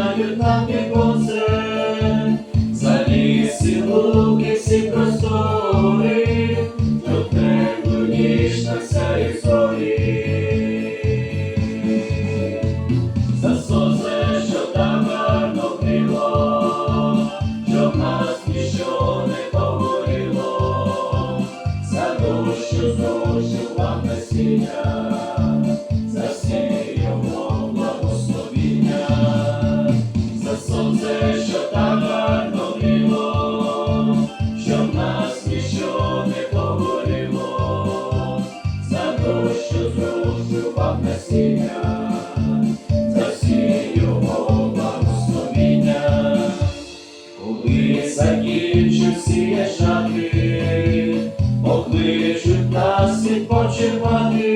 Дають нам віконце, за ліси, луки всі простори, до тебе ніж так і Закінчився шати, покличуть нас відпочивати.